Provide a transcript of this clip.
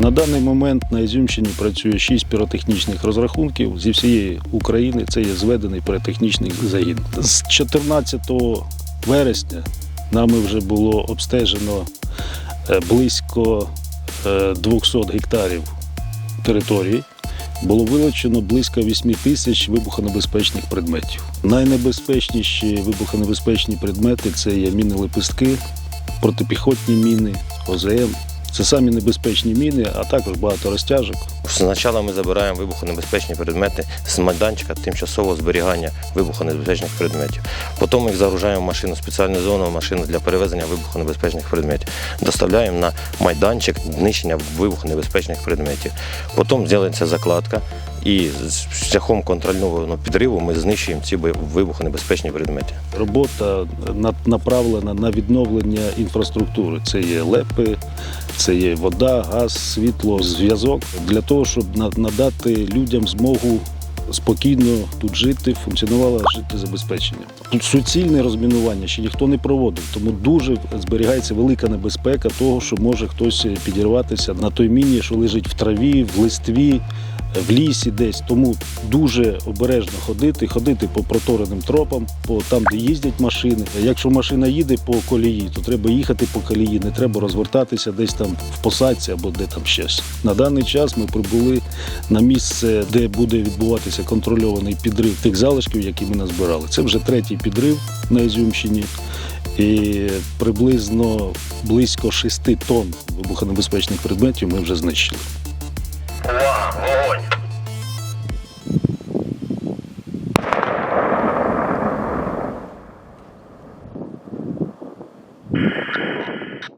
На даний момент на Ізюмщині працює 6 піротехнічних розрахунків зі всієї України. Це є зведений піротехнічний загін. З 14 вересня нами вже було обстежено е, близько е, 200 гектарів території. Було вилучено близько 8 тисяч вибухонебезпечних предметів. Найнебезпечніші вибухонебезпечні предмети це є міни лепестки, протипіхотні міни, ОЗМ. Це самі небезпечні міни, а також багато розтяжок. Спочатку ми забираємо вибухонебезпечні предмети з майданчика тимчасового зберігання вибухонебезпечних предметів. Потім їх загружаємо в машину, спеціальну зону машину для перевезення вибухонебезпечних предметів. Доставляємо на майданчик знищення вибухонебезпечних предметів. Потім зробиться закладка. І шляхом контрольного підриву ми знищуємо ці вибухонебезпечні предмети. Робота направлена на відновлення інфраструктури. Це є лепи, це є вода, газ, світло, зв'язок для того, щоб надати людям змогу спокійно тут жити, функціонувало життєзабезпечення. Тут суцільне розмінування ще ніхто не проводив, тому дуже зберігається велика небезпека того, що може хтось підірватися на той міні, що лежить в траві, в листві. В лісі десь тому дуже обережно ходити, ходити по протореним тропам, по там, де їздять машини. Якщо машина їде по колії, то треба їхати по колії, не треба розвертатися десь там в посадці або де там щось. На даний час ми прибули на місце, де буде відбуватися контрольований підрив тих залишків, які ми назбирали. Це вже третій підрив на Ізюмщині. І приблизно близько 6 тонн вибухонебезпечних предметів ми вже знищили.